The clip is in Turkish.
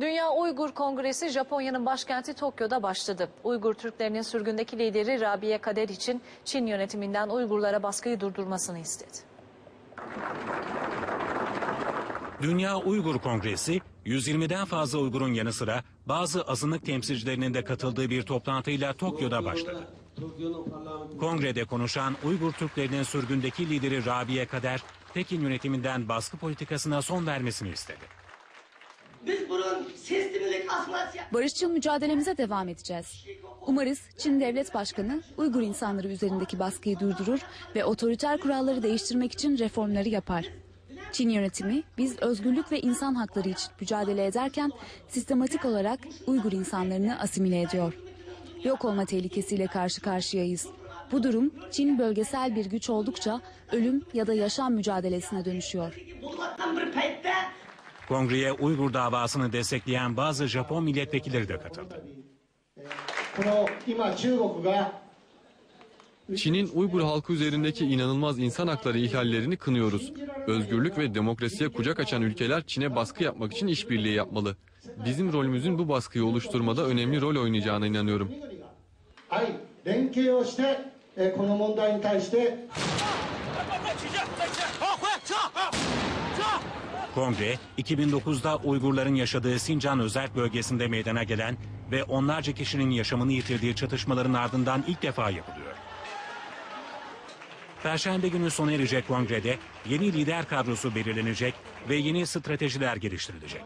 Dünya Uygur Kongresi Japonya'nın başkenti Tokyo'da başladı. Uygur Türklerinin sürgündeki lideri Rabia Kader için Çin yönetiminden Uygurlara baskıyı durdurmasını istedi. Dünya Uygur Kongresi 120'den fazla Uygur'un yanı sıra bazı azınlık temsilcilerinin de katıldığı bir toplantıyla Tokyo'da başladı. Kongrede konuşan Uygur Türklerinin sürgündeki lideri Rabia Kader, Pekin yönetiminden baskı politikasına son vermesini istedi. Biz bunun sistemini asmasya. Barışçıl mücadelemize devam edeceğiz. Umarız Çin Devlet Başkanı Uygur insanları üzerindeki baskıyı durdurur ve otoriter kuralları değiştirmek için reformları yapar. Çin yönetimi biz özgürlük ve insan hakları için mücadele ederken sistematik olarak Uygur insanlarını asimile ediyor. Yok olma tehlikesiyle karşı karşıyayız. Bu durum Çin bölgesel bir güç oldukça ölüm ya da yaşam mücadelesine dönüşüyor. Kongreye Uygur davasını destekleyen bazı Japon milletvekilleri de katıldı. Çin'in Uygur halkı üzerindeki inanılmaz insan hakları ihlallerini kınıyoruz. Özgürlük ve demokrasiye kucak açan ülkeler Çin'e baskı yapmak için işbirliği yapmalı. Bizim rolümüzün bu baskıyı oluşturmada önemli rol oynayacağına inanıyorum. Kongre, 2009'da Uygurların yaşadığı Sincan Özerk bölgesinde meydana gelen ve onlarca kişinin yaşamını yitirdiği çatışmaların ardından ilk defa yapılıyor. Perşembe günü sona erecek kongrede yeni lider kadrosu belirlenecek ve yeni stratejiler geliştirilecek.